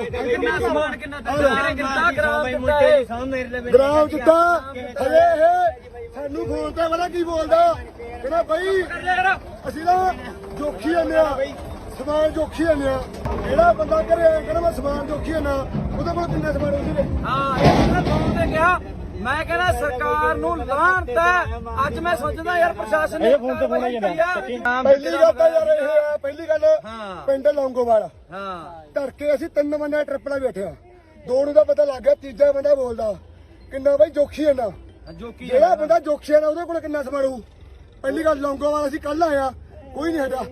ਕਿੰਨਾ ਸਮਾਨ ਕਿੰਨਾ ਦਿੱਤਾ? ਕਿੰਨਾ ਗ੍ਰਾਮ ਦਿੱਤਾ? ਇਹ ਗ੍ਰਾਮ ਦਿੱਤਾ? ਹਰੇ ਇਹ ਸਾਨੂੰ ਫੋਨ ਤੇ ਪਤਾ ਕੀ ਬੋਲਦਾ? ਕਹਿੰਦਾ ਬਾਈ ਅਸੀਂ ਨਾ ਜੋਖੀ ਜਾਂਦੇ ਆ। ਸਮਾਨ ਜੋਖੀ ਜਾਂਦੇ ਆ। ਜਿਹੜਾ ਬੰਦਾ ਘਰੇ ਆਇਆ ਕਹਿੰਦਾ ਮੈਂ ਸਮਾਨ ਜੋਖੀ ਜਾਂਦਾ ਉਹਦੇ ਕੋਲ ਕਿੰਨਾ ਸਮਾਨ ਉਹਦੇ ਹਾਂ ਮੈਂ ਕਹਿੰਦਾ ਸਰਕਾਰ ਨੂੰ ਲਾਹਨਤ ਹੈ ਅੱਜ ਮੈਂ ਸੋਚਦਾ ਯਾਰ ਪ੍ਰਸ਼ਾਸਨ ਨੇ ਫੋਨ ਤੇ ਫੋਨ ਆਈ ਜਾਂਦਾ। ਪਹਿਲੀ ਗੱਲ ਤਾਂ ਯਾਰ ਇਹ ਹੈ ਪਹਿਲੀ ਗੱਲ ਹਾਂ। ਪਿੰਡ ਲੌਂਗੋਵਾਲ। ਹਾਂ। ਧੜਕੇ ਅਸੀਂ ਤਿੰਨ ਬੰਦੇ ਟ੍ਰਿਪਲਾ ਬੈਠੇ ਆ। ਦੋ ਨੂੰ ਤਾਂ ਪਤਾ ਲੱਗ ਗਿਆ ਤੀਜਾ ਬੰਦਾ ਬੋਲਦਾ। ਕਿੰਨਾ ਬਾਈ ਜੋਖੀ ਜੋ ਕੀ ਜਿਹੜਾ ਬੰਦਾ ਜੋਖੀ ਜਾਂਦਾ ਉਹਦੇ ਕੋਲ ਕਿੰਨਾ ਹੋਊ ਪਹਿਲੀ ਗੱਲ ਲੌਂਗੋਵਾਲ ਅਸੀਂ ਕੱਲ ਆਇਆ ਕੋਈ ਨਹੀਂ ਹੈਗਾ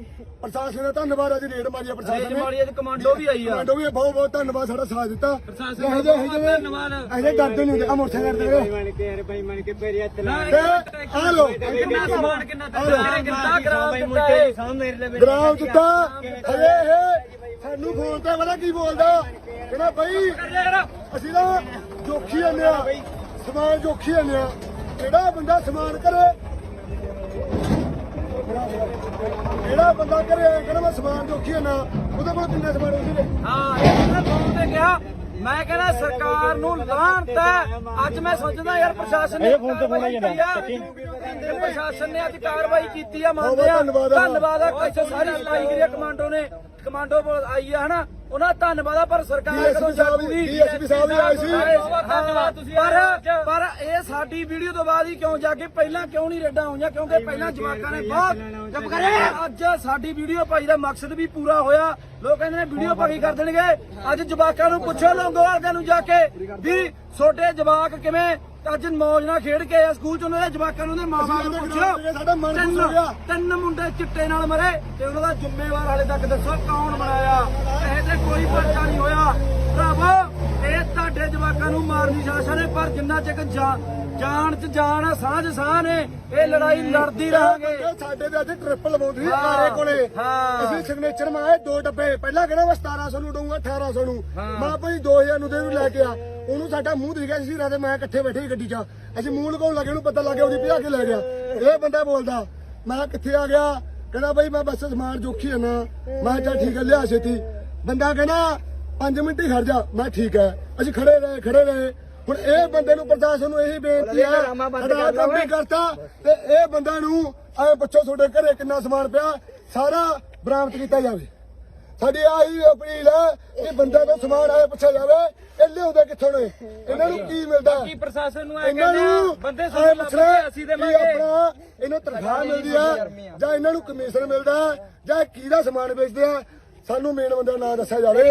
ਪ੍ਰਸ਼ਾਸਨ ਦਾ ਧੰਨਵਾਦ ਅੱਜ ਰੇਡ ਮਾਰੀ ਆ ਪ੍ਰਸ਼ਾਸਨ ਨੇ ਮਾੜੀ ਅੱਜ ਕਮਾਂਡੋ ਵੀ ਆਈ ਆ ਕਮਾਂਡੋ ਵੀ ਬਹੁਤ ਬਹੁਤ ਧੰਨਵਾਦ ਸਾਡਾ ਸਾਥ ਦਿੱਤਾ ਪ੍ਰਸ਼ਾਸਨ ਇਹੋ ਦਾ ਬਹੁਤ ਇਹੋ ਧੰਨਵਾਦ। ਜਿਹੇ ਡਰਦੇ ਨਹੀਂ ਹੁੰਦੇ ਆ ਮੋਟਰਸਾਈਕਲ ਕਰਦੇ ਤੇ ਆ ਲੋ ਕਿੰਨਾ ਸਮਾਨ ਕਿੰਨਾ ਦਿੱਤਾ ਕਿੰਨਾ ਗ੍ਰਾਮ ਦਿੱਤਾ ਇਹ ਗ੍ਰਾਮ ਦਿੱਤਾ ਹਰੇ ਇਹ ਸਾਨੂੰ ਫੋਨ ਤੇ ਪਤਾ ਕੀ ਬੋਲਦਾ ਕਹਿੰਦਾ ਬਾਈ ਅਸੀਂ ਨਾ ਜੋਖੀ ਜਾਂਦੇ ਆ ਸਮਾਨ ਜੋਖੀ ਜਾਂਦੇ ਆ ਜਿਹੜਾ ਬੰਦਾ ਸਮਾਨ ਕਰੇ ਜਿਹੜਾ ਬੰਦਾ ਕਰੇ ਕਹਿੰਦਾ ਮੈਂ ਸਮਾਨ ਜੋਖੀ ਜਾਂਦਾ ਉਹਦੇ ਕੋਲ ਕਿੰਨਾ ਸਮਾਨ ਉਹਦੇ ਹਾਂ ਇਹ ਮੈਂ ਫੋਨ ਤੇ ਕਿਹਾ? ਮੈਂ ਕਹਿੰਦਾ ਸਰਕਾਰ ਨੂੰ ਲਾਹਨਤ ਹੈ। ਅੱਜ ਮੈਂ ਸੋਚਦਾ ਯਾਰ ਪ੍ਰਸ਼ਾਸਨ ਨੇ ਫੋਨ ਤੇ ਫੋਨ ਆਈ ਜਾਂਦਾ। ਪ੍ਰਸ਼ਾਸਨ ਨੇ ਅੱਜ ਕਾਰਵਾਈ ਕੀਤੀ ਆ ਮੰਨਦੇ ਆ। ਧੰਨਵਾਦ ਆ। ਇੱਥੇ ਸਾਰੀ ਆ ਕਮਾਂਡੋ ਨੇ ਕਮਾਂਡੋ ਕੋਲ ਆਈ ਆ ਹਨਾ? ਉਹਨਾਂ ਦਾ ਧੰਨਵਾਦ ਆ ਪਰ ਸਰਕਾਰ ਸਾਹਿਬ ਜਾਗੂਗੀ DSP ਸਾਹਿਬ ਵੀ ਆਏ ਸੀ। ਧੰਨਵਾਦ ਤੁਸੀਂ ਪਰ ਪਰ ਇਹ ਸਾਡੀ ਵੀਡੀਓ ਤੋਂ ਬਾਅਦ ਹੀ ਕਿਉਂ ਜਾ ਕੇ ਪਹਿਲਾਂ ਕਿਉਂ ਨਹੀਂ ਰੇਡਾਂ ਹੋਈਆਂ ਕਿਉਂਕਿ ਪਹਿਲਾਂ ਜਵਾਕਾਂ ਨੇ ਬਹੁਤ ਚੁੱਪ ਕਰੇ ਅੱਜ ਸਾਡੀ ਵੀਡੀਓ ਭਾਈ ਦਾ ਮਕਸਦ ਵੀ ਪੂਰਾ ਹੋਇਆ। ਲੋਕ ਕਹਿੰਦੇ ਨੇ ਵੀਡੀਓ ਭਾਈ ਕਰ ਦੇਣਗੇ। ਅੱਜ ਜਵਾਕਾਂ ਨੂੰ ਪੁੱਛੋ ਲੰਗੋਵਾਲ ਨੂੰ ਜਾ ਕੇ ਵੀ ਛੋਟੇ ਜਵਾਕ ਕਿਵੇਂ ਅੱਜ ਮੌਜ ਨਾਲ ਖੇਡ ਕੇ ਆਏ ਸਕੂਲ ਚ ਉਹਨਾਂ ਦੇ ਜਵਾਕਾਂ ਨੂੰ ਉਹਦੇ ਮਾਪਿਆਂ ਨੂੰ ਪੁੱਛੋ ਸਾਡਾ ਮਨ ਖੁਸ਼ ਤਿੰਨ ਹੋ ਗਿਆ। ਤਿੰਨ ਮੁੰਡੇ ਚਿੱਟੇ ਨਾਲ ਮਰੇ ਤੇ ਉਹਨਾਂ ਦਾ ਜ਼ਿੰਮੇਵਾਰ ਹਾਲੇ ਤੱਕ ਦੱਸੋ ਕੌਣ ਬਣਾਇਆ ਇਹ ਤੇ ਕੋਈ ਪਰਚਾ ਨਹੀਂ ਹੋਇਆ। ਭਰਾਵੋ ਇਹ ਤੁਹਾਡੇ ਜਵਾਕਾਂ ਨੂੰ ਮਾਰਨੀ ਸ਼ਾਸਨ ਹੈ ਪਰ ਜਿੰਨਾ ਚਿਰ ਜਾਨ ਜਾਨ ਚ ਜਾਨ ਆ ਸਾਂਝ ਸਾਹ ਨੇ ਇਹ ਲੜਾਈ ਲੜਦੀ ਰਹਾਂਗੇ। ਸਾਡੇ ਤੇ ਅੱਜ ਟ੍ਰਿਪਲ ਬੋਲਦੀ ਸੀ ਹਾਂ। ਆਰੇ ਕੋਲੇ। ਅਸੀਂ ਸਿਗਨੇਚਰ ਮਾਏ ਦੋ ਡੱਬੇ। ਪਹਿਲਾਂ ਕਹਿੰਦਾ ਮੈਂ 1700 ਨੂੰ ਦਊਂਗਾ 1800 ਨੂੰ। ਮੈਂ ਭਾਈ 2000 ਨੂੰ ਦੇ ਨੂੰ ਲੈ ਕੇ ਆ। ਉਹਨੂੰ ਸਾਡਾ ਮੂੰਹ ਦਿਖ ਗਿਆ ਸੀ ਰਾਤੇ ਮੈਂ ਇਕੱਠੇ ਬੈਠੇ ਸੀ ਗੱਡੀ 'ਚ। ਅਸੀਂ ਮੂੰਹ ਲਗਾਉਣ ਲੱਗੇ ਉਹਨੂੰ ਪਤਾ ਲੱਗ ਗਿਆ ਉਹਦੀ ਭਜਾ ਕੇ ਲੈ ਗਿਆ। ਇਹ ਬੰਦਾ ਬੋਲਦਾ ਮੈਂ ਕਿੱਥੇ ਆ ਗਿਆ? ਕਹਿੰਦਾ ਬਈ ਮੈਂ ਬੱਸ ਸਮਾਨ ਜੋਖੀ ਨਾ ਮੈਂ ਕਿਹਾ ਠੀਕ ਹੈ ਲਿਆ ਛੇਤੀ। ਬੰਦਾ ਕਹਿੰਦਾ 5 ਮਿੰਟ ਹੀ ਖੜ ਜਾ। ਮੈਂ ਠੀਕ ਹੈ ਅਸੀਂ ਖੜੇ ਰਹੇ ਖੜੇ ਰਹੇ। ਹੁਣ ਇਹ ਬੰਦੇ ਨੂੰ ਪ੍ਰਸ਼ਾਸਨ ਨੂੰ ਇਹੀ ਬੇਨਤੀ ਹੈ ਅਦਾ ਕੰਮ ਵੀ ਕਰਤਾ ਤੇ ਇਹ ਬੰਦਾ ਨੂੰ ਐ ਪੁੱਛੋ ਤੁਹਾਡੇ ਘਰੇ ਕਿੰਨਾ ਸਮਾਨ ਪਿਆ ਸਾਰਾ ਬਰਾਮਦ ਕੀਤਾ ਜਾਵੇ। ਸਾਡੀ ਆਹੀ ਅਪੀਲ ਹੈ ਕਿ ਬੰਦਾ ਤੋਂ ਸਮਾਨ ਆਏ ਪੁੱਛਿਆ ਜਾਵੇ ਇਹ ਲਿਆਉਂਦੇ ਕਿੱਥੋਂ ਨੇ ਇਹਨਾਂ ਨੂੰ ਕੀ ਮਿਲਦਾ? ਕੀ ਪ੍ਰਸ਼ਾਸਨ ਨੂੰ ਇਹਨਾਂ ਕਹਿੰਦੇ ਆ ਬੰਦੇ ਸਾਨੂੰ ਲੱਭਦੇ ਅਸੀਂ ਦੇਵਾਂਗੇ ਆਪਣਾ ਇਹਨੂੰ ਤਨਖਾਹ ਮਿਲਦੀ ਆ ਜਾਂ ਇਹਨਾਂ ਨੂੰ ਕਮਿਸ਼ਨ ਮਿਲਦਾ ਜਾਂ ਕਿਹਦਾ ਸਮਾਨ ਵੇਚਦੇ ਆ ਸਾਨੂੰ ਮੇਨ ਬੰਦਾ ਨਾਂ ਦੱਸਿਆ ਜਾਵੇ।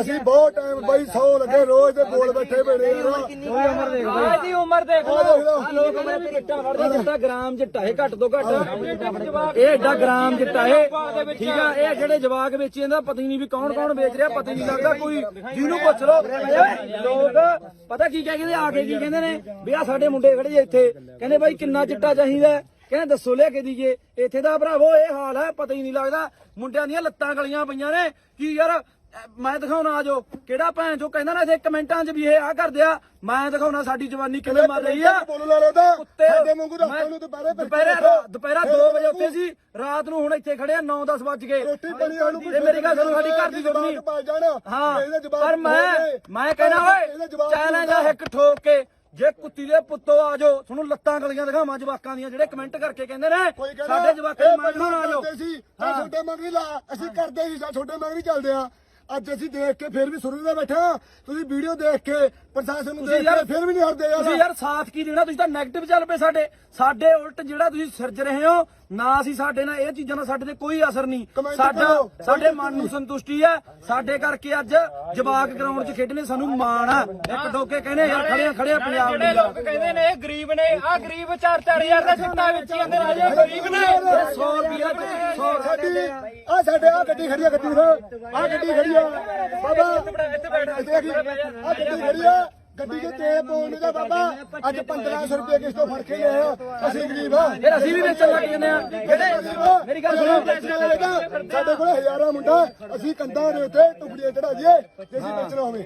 ਅਸੀਂ ਬਹੁਤ ਟਾਈਮ ਬਾਈ 100 ਲੱਗੇ ਰੋਜ਼ ਦੇ ਬੋਲ ਬੈਠੇ ਬਣੇ ਯਾਰ ਆਹ ਦੀ ਉਮਰ ਦੇਖ ਲੋਕ ਕਹਿੰਦੇ ਵੀ ਗਿੱਟਾ ਫੜਦੇ ਜਿੱਤਾ ਗ੍ਰਾਮ ਜਿੱਟਾ ਇਹ ਘੱਟ ਤੋਂ ਘੱਟ। ਇਹ ਏਡਾ ਗ੍ਰਾਮ ਜਿੱਟਾ ਇਹ ਠੀਕ ਆ ਇਹ ਜਿਹੜੇ ਜਵਾਕ ਵੇਚੀ ਜਾਂਦਾ ਪਤਾ ਹੀ ਨਹੀਂ ਵੀ ਕੌਣ ਕੌਣ ਵੇਚ ਰਿਹਾ ਪਤਾ ਹੀ ਨਹੀਂ ਲੱਗਦਾ ਕੋਈ। ਜਿਹਨੂੰ ਪੁੱਛ ਲਓ ਲੋਕ ਪਤਾ ਕੀ ਕਹਿੰਦੇ ਆ? ਕੇ ਕੀ ਕਹਿੰਦੇ ਨੇ? ਵੀ ਆ ਸਾਡੇ ਮੁੰਡੇ ਖੜੇ ਆ ਇੱਥੇ। ਕਹਿੰਦੇ ਬਾਈ ਕਿੰਨਾ ਚਿੱਟਾ ਚਾਹੀਦਾ ਹੈ? ਕਹਿੰਦੇ ਦੱਸੋ ਲਿਆ ਕੇ ਦੀਏ। ਇੱਥੇ ਦਾ ਭਰਾਵੋ ਇਹ ਹਾਲ ਹੈ ਪਤਾ ਹੀ ਨਹੀਂ ਲੱਗਦਾ। ਮੁੰਡਿਆਂ ਦੀਆਂ ਲੱਤਾਂ ਗਲੀਆਂ ਪਈਆਂ ਨੇ। ਕੀ ਯਾਰ ਮੈਂ ਦਿਖਾਉਣਾ ਆਜੋ। ਕਿਹੜਾ ਭੈਣ ਜੋ ਕਹਿੰਦਾ ਨਾ ਇੱਥੇ ਕਮੈਂਟਾਂ 'ਚ ਵੀ ਇਹ ਆ ਕਰਦੇ ਆ। ਮੈਂ ਦਿਖਾਉਣਾ ਸਾਡੀ ਜਵਾਨੀ ਕਿਵੇਂ ਮਰ ਰਹੀ ਆ। ਸਾਡੇ ਵਾਂਗੂ ਰਸਤੇ ਨੂੰ ਦੁਪਹਿਰੇ ਫਿਰ ਦੁਪਹਿਰੇ ਕੇ ਦੁਪਹਿਰਾ 2 ਵਜੇ ਉੱਥੇ ਸੀ। ਰਾਤ ਨੂੰ ਹੁਣ ਇੱਥੇ ਖੜੇ ਆ 9-10 ਵੱਜ ਗਏ। ਰੋਟੀ ਪਾਣੀ ਸਾਨੂੰ ਤੇ ਮੇਰੀ ਗੱਲ ਸੁਣੋ ਸਾਡੀ ਘਰ ਦੀ ਸੁਣਨੀ ਹਾਂ ਪਰ ਮੈਂ ਮੈਂ ਕਹਿੰਦਾ ਓਏ ਚੈਲੰਜ ਆ ਇੱਕ ਠੋਕ ਕੇ। ਜੇ ਕੁੱਤੀ ਦੇ ਪੁੱਤੋ ਆ ਜਾਓ ਤੁਹਾਨੂੰ ਲੱਤਾਂ ਗਲੀਆਂ ਦਿਖਾਵਾਂ ਜਵਾਕਾਂ ਦੀਆਂ ਜਿਹੜੇ ਕਮੈਂਟ ਕਰਕੇ ਕਹਿੰਦੇ ਨੇ ਸਾਡੇ ਜਵਾਕਾਂ ਨੂੰ ਮੈਂ ਪਹਿਲਾਂ ਦਿਖਾਉਣਾ ਆ ਜਾਓ ਸੀ ਤਾਂ ਛੋਟੇ ਮੰਗਰੀ ਲਾ ਅਸੀਂ ਕਰਦੇ ਸੀ ਛੋਟੇ ਮੰਗਰੀ ਚੱਲਦੇ ਆ। ਅੱਜ ਅਸੀਂ ਦੇਖ ਕੇ ਫਿਰ ਵੀ ਸੁਰੂ ਦੇ ਬੈਠੇ ਹਾਂ। ਤੁਸੀਂ ਵੀਡੀਓ ਦੇਖ ਕੇ ਪ੍ਰਸ਼ਾਸਨ ਨੂੰ ਦੇਖ ਕੇ ਫਿਰ ਵੀ ਨਹੀਂ ਹਟਦੇ ਤੁਸੀਂ ਯਾਰ ਸਾਥ ਕੀ ਦੇਣਾ? ਤੁਸੀਂ ਤਾਂ 네ਗੇਟਿਵ ਚੱਲ ਪਏ ਸਾਡੇ। ਸਾਡੇ ਉਲਟ ਜਿਹੜਾ ਤੁਸੀਂ ਸਿਰਜ ਰਹੇ ਹੋ ਨਾ ਅਸੀਂ ਸਾਡੇ ਨਾਲ ਇਹ ਚੀਜ਼ਾਂ ਨਾਲ ਸਾਡੇ ਤੇ ਕੋਈ ਅਸਰ ਨਹੀਂ। ਸਾਡਾ। ਸਾਡੇ ਮਨ ਨੂੰ ਸੰਤੁਸ਼ਟੀ ਹੈ। ਸਾਡੇ ਕਰਕੇ ਅੱਜ ਜਵਾਕ ਗਰਾਊਂਡ 'ਚ ਖੇਡਣੇ ਸਾਨੂੰ ਮਾਣ ਆ। ਇੱਕ ਡੋਕੇ ਕਹਿੰਦੇ ਯਾਰ ਖੜੇ ਖੜੇ ਪੰਜਾਬ ਦੇ। ਲੋਕ ਕਹਿੰਦੇ ਨੇ ਇਹ ਗਰੀਬ ਨੇ ਆ ਗਰੀਬ 4-4000 ਦਾ ਚਿੱਟਾ ਵੇਚੀ ਜਾਂਦੇ ਅਜੇ ਗਰੀਬ ਨੇ। 100 ਰੁਪਿਆ 100 ਸਾਡੀ ਆ ਸਾਡੇ ਆ ਗੱਡੀ ਖੜੀ ਆ ਗੱਡੀ ਆ ਗੱਡੀ ਖੜੀ ਆ। ਬਾਬਾ ਇੱਥੇ ਆ ਗੱਡੀ ਖੜੀ ਆ। ਗੱਡੀ 'ਚ ਤੇਲ ਪਾਉਣ ਦਾ ਬਾਬਾ ਅੱਜ 1500 ਰੁਪਏ ਕਿਸ ਤੋਂ ਫੜ ਕੇ ਲਿਆ ਅਸੀਂ ਗਰੀਬ ਆ। ਫਿਰ ਅਸੀਂ ਵੀ ਵੇਚਣ ਲੱਗ ਜਾਂਦੇ ਆ। ਮੇਰੀ ਗੱਲ ਸੁਣੋ। ਸਾਡੇ ਕੋਲ ਹਜ਼ਾਰਾਂ ਮੁੰਡਾ ਅਸੀਂ ਕੰਧਾਂ ਦੇ ਉੱਤੇ ਟੁਕੜੀਆਂ ਚੜਾ ਦਈਏ ਜੇ ਅਸੀਂ ਵੇਚਣਾ ਹੋਵੇ।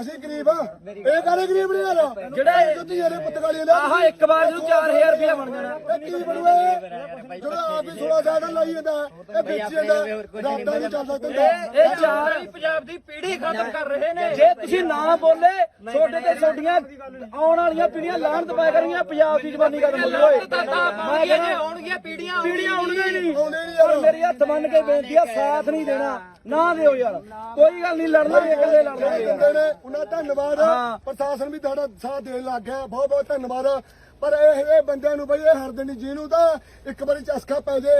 ਅਸੀਂ ਗਰੀਬ ਆ। ਇਹ ਕਾਰੇ ਗਰੀਬ ਨਹੀਂ ਆ ਜਿਹੜੇ ਜੁੱਤੀ ਜਿਹੜੇ ਪੁੱਤਗਾਲੀਆਂ ਦਾ। ਆਹ ਇੱਕ ਵਾਰ ਨੂੰ 4000 ਰੁਪਏ ਬਣ ਜਾਣਾ। ਕੀ ਬਣੂਏ ਜਿਹੜਾ ਆਪ ਹੀ 16 ਸਾਲ ਦਾ ਲਾਈ ਜਾਂਦਾ ਇਹ ਵੇਚੀ ਜਾਂਦਾ ਰਾਤਾਂ ਨਹੀਂ ਚੱਲਦਾ ਦਿੰਦਾ ਇਹ ਚਾਰ ਪੰਜਾਬ ਦੀ ਪੀੜ੍ਹੀ ਖਤਮ ਕਰ ਰਹੇ ਨੇ। ਜੇ ਤੁਸੀਂ ਨਾ ਬੋਲੇ ਛੋਟੇ ਤੇ ਛੋਟੀਆਂ ਆਉਣ ਵਾਲੀਆਂ ਪੀੜ੍ਹੀਆਂ ਲਾਹਣਤ ਪਾਇਆ ਕਰਨਗੀਆਂ ਪੰਜਾਬ ਦੀ ਜ਼ਬਾਨੀ ਕਦਮ ਬੋਲੀ ਓਏ ਮੈਂ ਜੇ ਕਹਿੰਦਾ ਆਉਣਗੀਆਂ ਪੀੜ੍ਹੀਆਂ ਪੀੜ੍ਹੀਆਂ ਆਉਣਗੀਆਂ ਹੀ ਨਹੀਂ। ਆਉਂਦੇ ਨਹੀਂ ਯਾਰ। ਪਰ ਮੇਰੀ ਹੱਥ ਬੰਨ ਕੇ ਬੇਨਤੀ ਆ ਸਾਥ ਨਹੀਂ ਦੇਣਾ। ਨਾ ਦਿਓ ਯਾਰ। ਕੋਈ ਗੱਲ ਨਹੀਂ ਲੜਨਾ ਵੀ ਇਕੱਲੇ ਲੜ ਜਿਹੜੇ ਲਾਂਗੇ ਦਿੰਦੇ ਨੇ ਉਹਨਾਂ ਦਾ ਧੰਨਵਾਦ ਹਾਂ। ਪ੍ਰਸ਼ਾਸਨ ਵੀ ਤੁਹਾਡਾ ਸਾਥ ਦੇਣ ਲੱਗ ਗਿਆ। ਬਹੁਤ ਬਹੁਤ ਧੰਨਵਾਦ ਪਰ ਇਹ ਇਹ ਬੰਦਿਆਂ ਨੂੰ ਬਈ ਇਹ ਹਰਦੇ ਨਹੀਂ ਜਿਹਨੂੰ ਤਾਂ ਇੱਕ ਵਾਰੀ ਚਸਕਾ ਪੈ ਜੇ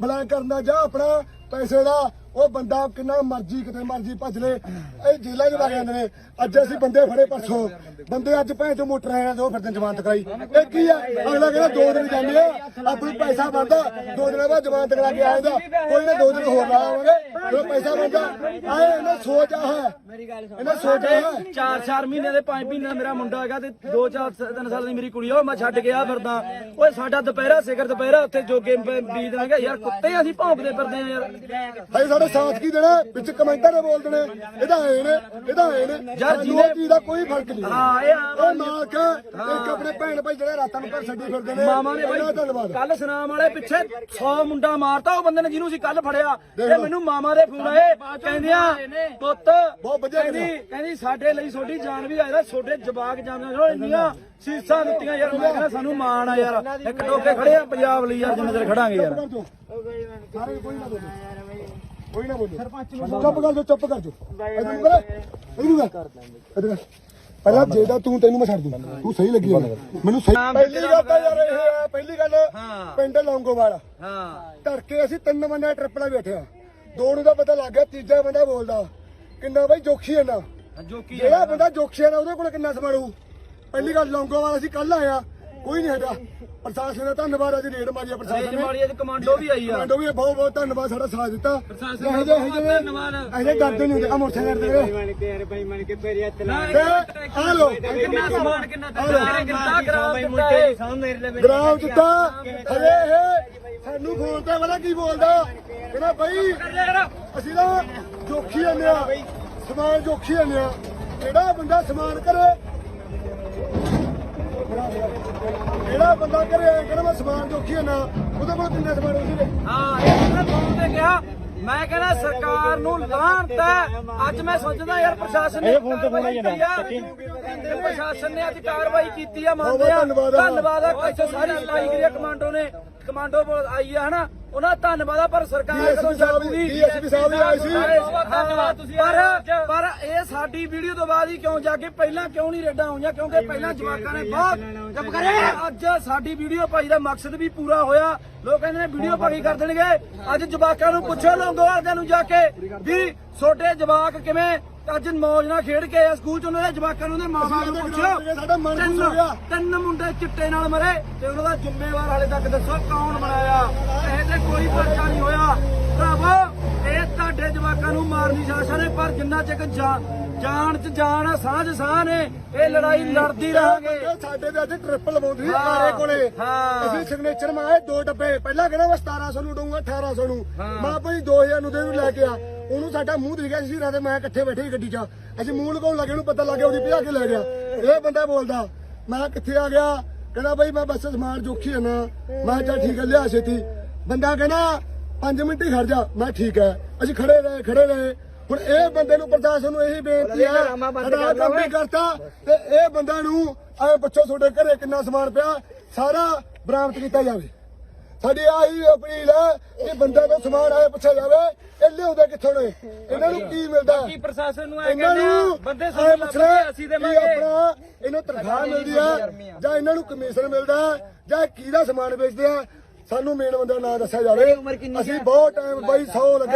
ਬਲਾਂ ਕਰਨਾ ਜਾਂ ਆਪਣਾ ਪੈਸੇ ਦਾ ਉਹ ਬੰਦਾ ਕਿੰਨਾ ਮਰਜ਼ੀ ਕਿਤੇ ਮਰਜ਼ੀ ਭੱਜ ਲੇ। ਇਹ ਜੇਲ੍ਹਾਂ 'ਚ ਵਗ ਜਾਂਦੇ ਨੇ। ਅੱਜ ਅਸੀਂ ਬੰਦੇ ਫੜੇ ਪਰਸੋਂ। ਬੰਦੇ ਅੱਜ ਭੈਣ ਚੋਂ ਮੋਟਰ ਆਇਆ ਤੇ ਉਹ ਫਿਰਦੇ ਜਮਾਨਤ ਕਰਾਈ ਇਹ ਕੀ ਆ? ਅਗਲਾ ਕਹਿੰਦਾ ਦੋ ਦਿਨ ਜਾਂਦੇ ਆ। ਆਪਣਾ ਪੈਸਾ ਬਣਦਾ। ਦੋ ਦਿਨਾਂ ਬਾਅਦ ਜਮਾਨਤ ਕਰਾ ਕੇ ਆਏਗਾ। ਕੋਈ ਨਾ ਦੋ ਦਿਨ ਹੋਰ ਲਾ ਆਵਾਂਗੇ। ਜਦੋਂ ਪੈਸਾ ਬਣਦਾ ਆਏ ਇਹਨਾਂ ਸੋਚ ਆ ਹੈ। ਇਹਨਾਂ ਸੋਚ ਆ ਹੈ। ਚਾਰ ਚਾਰ ਮਹੀਨੇ ਦੇ ਪੰਜ ਮਹੀਨੇ ਮੇਰਾ ਮੁੰਡਾ ਹੈਗਾ ਤੇ ਦੋ ਚਾਰ ਸ- ਤਿੰਨ ਸਾਲ ਦੀ ਮੇਰੀ ਕੁੜੀ ਆ ਉਹ ਮੈਂ ਛੱਡ ਗਿਆ ਫਿਰਦਾ। ਓਏ ਸਾਡਾ ਦੁਪਹਿਰਾ ਸਿਖਰ ਦੁਪਹਿਰਾ ਉੱਥੇ ਜੋਗੇ ਬੀਜ ਦਾਂਗੇ ਯਾਰ ਕੁੱਤੇ ਅਸੀਂ ਭੌਂਕਦੇ ਫਿਰਦੇ ਆ ਯਾਰ। ਭਾਈ ਸਾਡੇ ਸਾਥ ਕੀ ਦੇਣਾ? ਵਿੱਚ ਕਮੈਂਟਾਂ ਨੇ ਬੋਲ ਦੇਣੇ। ਇਹਦਾ ਨੇ ਇਹਦਾ ਨੇ। ਯਾਰ ਜਿਹਨੇ- ਚੀਜ਼ ਦਾ ਕੋਈ ਫ਼ਰਕ ਨਹੀਂ। ਹਾਂ ਇਹ ਉਹ ਮਾਲਕ ਇੱਕ ਆਪਣੇ ਭੈਣ ਭਾਈ ਜਿਹੜੇ ਰਾਤਾਂ ਨੂੰ ਘਰ ਛੱਡੀ ਫਿਰਦੇ ਨੇ ਮਾਮਾ ਨੇ ਧੰਨਵਾਦ। ਕੱਲ ਸੁਨਾਮ ਵਾਲੇ ਪਿੱਛੇ 100 ਮੁੰਡਾ ਮਾਰਤਾ ਉਹ ਬੰਦੇ ਨੇ ਜਿਹਨੂੰ ਅਸੀਂ ਕੱਲ ਫੜਿਆ। ਇਹ ਮੈਨੂੰ ਮਾਮਾ ਦੇ ਫੋਨ ਆਏ ਕਹਿੰਦਿਆਂ ਪੁੱਤ ਬਹੁਤ ਵਧੀਆ ਕਹਿੰਦੀ ਕਹਿੰਦੀ ਸਾਡੇ ਲਈ ਤੁਹਾਡੀ ਜਾਨ ਵੀ ਆਇਆ ਤੁਹਾਡੇ ਜਵਾਕ ਜਾਨਾਂ ਨਾਲ ਇੰਨੀਆਂ ਸੀਸਾਂ ਦਿੱਤੀਆਂ ਯਾਰ ਮੈਂ ਕਹਿੰਦਾ ਸਾਨੂੰ ਮਾਣ ਆ ਯਾਰ। ਇੱਕ ਟੋਕੇ ਖੜੇ ਆ ਪੰਜਾਬ ਲਈ ਯਾਰ ਜਿੰਨੇ ਚਿਰ ਖੜਾਂਗੇ ਯਾਰ। ਕਰ ਦਿਓ। ਸਾਰੇ ਕੋਈ ਨਾ ਬੋਲੇ। ਕੋਈ ਨਾ ਬੋਲੇ। ਚੁੱਪ ਕਰ ਜੋ ਚੁੱਪ ਕਰ ਜੋ। ਇਧਰ ਨੂੰ ਕਰ ਇਧਰ ਨੂੰ ਕਰ। ਇਧਰ ਕਰ। ਪਹਿਲਾਂ ਜੇ ਤਾਂ ਤੂੰ ਤੈਨੂੰ ਮੈਂ ਛੱਡ ਦੂੰ। ਤੂੰ ਸਹੀ ਲੱਗੀ ਮੈਨੂੰ ਮੈਨੂੰ ਸਹੀ ਪਹਿਲੀ ਗੱਲ ਤਾਂ ਯਾਰ ਇਹ ਹੈ ਪਹਿਲੀ ਗੱਲ। ਪਿੰਡ ਲੌਂਗੋਵਾਲ। ਹਾਂ। ਧੜਕੇ ਅਸੀਂ ਤਿੰਨ ਬੰਦੇ ਟ੍ਰਿਪਲਾ ਬੈਠੇ ਆ। ਦੋ ਨੂੰ ਤਾਂ ਪਤਾ ਲੱਗ ਗਿਆ ਤੀਜਾ ਬੰਦਾ ਬੋਲਦਾ। ਕਿੰਨਾ ਬਈ ਜੋਖੀ ਹੈ ਨਾ। ਜਿਹੜਾ ਬੰਦਾ ਜੋਖੀ ਹੈ ਨਾ ਉਹਦੇ ਕੋਲ ਕਿੰਨਾ ਸਮਾਂ ਰਹੂ? ਪਹਿਲੀ ਗੱਲ ਲੌਂਗੋਵਾਲ ਅਸੀਂ ਕੱਲ ਆਇਆ ਕੋਈ ਨਹੀਂ ਹੈਗਾ। ਪ੍ਰਸ਼ਾਸਨ ਦਾ ਧੰਨਵਾਦ ਅੱਜ ਰੇਡ ਮਾਰੀ ਆ ਪ੍ਰਸ਼ਾਸਨ ਨੇ। ਮਾੜੀ ਅੱਜ ਕਮਾਂਡੋ ਵੀ ਆਈ ਆ। ਕਮਾਂਡੋ ਵੀ ਬਹੁਤ ਬਹੁਤ ਧੰਨਵਾਦ ਸਾਡਾ ਸਾਥ ਦਿੱਤਾ। ਪ੍ਰਸ਼ਾਸਨ ਦਾ ਬਹੁਤ ਇਹੋ ਧੰਨਵਾਦ। ਜਿਹੇ ਡਰਦੇ ਨਹੀਂ ਹੁੰਦੇ ਆ ਮੋਟਰਸਾਈਕਲ ਤੇ ਤੇ ਆ ਲੋ ਕਿੰਨਾ ਸਮਾਨ ਕਿੰਨਾ ਲੋ ਕਿੰਨਾ ਗ੍ਰਾਮ ਦਿੱਤਾ ਇਹ? ਗ੍ਰਾਮ ਦਿੱਤਾ। ਹਰੇ ਇਹ ਸਾਨੂੰ ਫੋਨ ਤੇ ਵਾਲਾ ਕੀ ਬੋਲਦਾ? ਕਹਿੰਦਾ ਬਾਈ ਅਸੀਂ ਤਾਂ ਜੋਖੀ ਜਾਂਦੇ ਆ। ਸਮਾਨ ਜੋਖੀ ਜਾਂਦੇ ਆ। ਜਿਹੜਾ ਬੰਦਾ ਸਮਾਨ ਕਰੇ ਜਿਹੜਾ ਬੰਦਾ ਕਰੇ ਕਹਿੰਦਾ ਮੈਂ ਸਮਾਨ ਜੋਖੀ ਜਾਂਦਾ ਉਹਦੇ ਕੋਲ ਕਿੰਨੇ ਸਮਾਨ ਹਾਂ ਇਹ ਮੈਂ ਫੋਨ ਤੇ ਕਿਹਾ ਮੈਂ ਕਹਿੰਦਾ ਸਰਕਾਰ ਨੂੰ ਲਾਹਣਤ ਹੈ। ਅੱਜ ਮੈਂ ਸੋਚਦਾ ਯਾਰ ਪ੍ਰਸ਼ਾਸਨ ਨੇ ਫੋਨ ਤੇ ਫੋਨ ਆਈ ਜਾਂਦਾ। ਪ੍ਰਸ਼ਾਸਨ ਨੇ ਅੱਜ ਕਾਰਵਾਈ ਕੀਤੀ ਆ ਮੰਨਦੇ ਆ। ਧੰਨਵਾਦ ਆ। ਆ। ਸਾਰੀ ਸਫ਼ਾਈ ਕਰੀ ਆ ਕਮਾਂਡੋ ਨੇ। ਕਮਾਂਡੋ ਕੋਲ ਆਈ ਆ ਹਨਾ? ਉਹਨਾਂ ਧੰਨਵਾਦ ਆ ਪਰ ਸਰਕਾਰ ਸਾਹਿਬ ਜਾਗੂਗੀ DSP ਸਾਹਿਬ ਵੀ ਆਏ ਸੀ। ਧੰਨਵਾਦ ਤੁਸੀਂ ਪਰ ਪਰ ਇਹ ਸਾਡੀ ਵੀਡੀਓ ਤੋਂ ਬਾਅਦ ਹੀ ਕਿਉਂ ਜਾ ਕੇ ਪਹਿਲਾਂ ਕਿਉਂ ਨਹੀਂ ਰੇਡਾਂ ਹੋਈਆਂ ਕਿਉਂਕਿ ਪਹਿਲਾਂ ਜਵਾਕਾਂ ਨੇ ਬਹੁਤ ਚੁੱਪ ਕਰੇ ਅੱਜ ਸਾਡੀ ਵੀਡੀਓ ਭਾਈ ਦਾ ਮਕਸਦ ਵੀ ਪੂਰਾ ਹੋਇਆ। ਲੋਕ ਕਹਿੰਦੇ ਨੇ ਵੀਡੀਓ ਭਾਈ ਕਰ ਦੇਣਗੇ। ਅੱਜ ਜਵਾਕਾਂ ਨੂੰ ਪੁੱਛੋ ਲੰਗੋਵਾਲ ਨੂੰ ਜਾ ਕੇ ਵੀ ਛੋਟੇ ਜਵਾਕ ਕਿਵੇਂ ਅੱਜ ਮੌਜ ਨਾਲ ਖੇਡ ਕੇ ਆਏ ਸਕੂਲ ਚ ਉਹਨਾਂ ਦੇ ਜਵਾਕਾਂ ਨੂੰ ਉਹਦੇ ਮਾਪਿਆਂ ਨੂੰ ਪੁੱਛੋ ਸਾਡਾ ਮਨ ਖੁਸ਼ ਹੋ ਗਿਆ। ਤਿੰਨ ਮੁੰਡੇ ਚਿੱਟੇ ਨਾਲ ਮਰੇ ਤੇ ਉਹਨਾਂ ਦਾ ਜ਼ਿੰਮੇਵਾਰ ਹਾਲੇ ਤੱਕ ਦੱਸੋ ਕੌਣ ਬਣਾਇਆ। ਇਹ ਤੇ ਕੋਈ ਪਰਚਾ ਨਹੀਂ ਹੋਇਆ। ਭਰਾਵੋ ਤੁਹਾਡੇ ਜਵਾਕਾਂ ਨੂੰ ਮਾਰਨੀ ਸ਼ਾਸਨ ਨੇ ਪਰ ਜਿੰਨਾ ਚਿਰ ਜਾ- ਜਾਨ ਚ ਜਾਨ ਆ ਸਾਂਝ ਸਾਹ ਨੇ ਇਹ ਲੜਾਈ ਲੜਦੀ ਰਹਾਂਗੇ। ਸਾਡੇ ਤੇ ਅੱਜ ਟ੍ਰਿਪਲ ਬੌਂਡ ਸੀ ਹਾਂ। ਆਰੇ ਕੋਲੇ। ਹਾਂ। ਅਸੀਂ ਸਿਗਨੇਚਰ ਮਾਏ ਦੋ ਡੱਬੇ। ਪਹਿਲਾਂ ਕਹਿੰਦਾ ਮੈਂ 1700 ਨੂੰ ਦਊਂਗਾ 1800 ਨੂੰ। ਮੈਂ ਭਾਈ 2000 ਨੂੰ ਦੇ ਨੂੰ ਲੈ ਕੇ ਆ। ਉਹਨੂੰ ਸਾਡਾ ਮੂੰਹ ਦਿਖ ਗਿਆ ਸੀ ਰਾਤੇ ਮੈਂ ਇਕੱਠੇ ਬੈਠੇ ਸੀ ਗੱਡੀ 'ਚ। ਅਸੀਂ ਮੂੰਹ ਲਗਾਉਣ ਲੱਗੇ ਉਹਨੂੰ ਪਤਾ ਲੱਗ ਗਿਆ ਉਹਦੀ ਭਜਾ ਕੇ ਲੈ ਗਿਆ। ਇਹ ਬੰਦਾ ਬੋਲਦਾ ਮੈਂ ਕਿੱਥੇ ਆ ਗਿਆ? ਕਹਿੰਦਾ ਬਈ ਮੈਂ ਬਸ ਸਮਾਨ ਜੋਖੀ ਨਾ ਮੈਂ ਕਿਹਾ ਠੀਕ ਹੈ ਲਿਆ ਛੇਤੀ। ਬੰਦਾ ਕਹਿੰਦਾ 5 ਮਿੰਟ ਹੀ ਖੜ ਜਾ ਮੈਂ ਠੀਕ ਹੈ ਅਸੀਂ ਖੜੇ ਰਹੇ ਖੜੇ ਰਹੇ। ਹੁਣ ਇਹ ਬੰਦੇ ਨੂੰ ਪ੍ਰਸ਼ਾਸਨ ਨੂੰ ਇਹੀ ਬੇਨਤੀ ਹੈ ਸਾਡਾ ਕੰਮ ਵੀ ਕਰਤਾ ਤੇ ਇਹ ਬੰਦਾ ਨੂੰ ਐ ਪੁੱਛੋ ਤੁਹਾਡੇ ਘਰੇ ਕਿੰਨਾ ਸਮਾਨ ਪਿਆ ਸਾਰਾ ਬਰਾਮਦ ਕੀਤਾ ਜਾਵੇ। ਸਾਡੀ ਆਹੀ ਅਪੀਲ ਹੈ ਕਿ ਬੰਦਾ ਤੋਂ ਸਮਾਨ ਆਏ ਪੁੱਛਿਆ ਜਾਵੇ ਇਹ ਲਿਆਉਂਦੇ ਕਿੱਥੋਂ ਨੇ? ਇਹਨਾਂ ਨੂੰ ਕੀ ਮਿਲਦਾ? ਕੀ ਪ੍ਰਸ਼ਾਸਨ ਨੂੰ ਇਹਨਾਂ ਕਹਿੰਦੇ ਬੰਦੇ ਸਾਨੂੰ ਲੱਭਦੇ ਅਸੀਂ ਦੇਵਾਂਗੇ। ਆਪਣਾ ਇਹਨੂੰ ਤਨਖਾਹ ਮਿਲਦੀ ਆ ਜਾਂ ਇਹਨਾਂ ਨੂੰ ਕਮਿਸ਼ਨ ਮਿਲਦਾ ਜਾਂ ਕਿਹਦਾ ਸਮਾਨ ਵੇਚਦੇ ਆ ਸਾਨੂੰ ਮੇਨ ਬੰਦਾ ਨਾਂ ਦੱਸਿਆ ਜਾਵੇ। ਅਸੀਂ ਬਹੁਤ ਟਾਈਮ ਬਾਈ 100 ਲੱਗੇ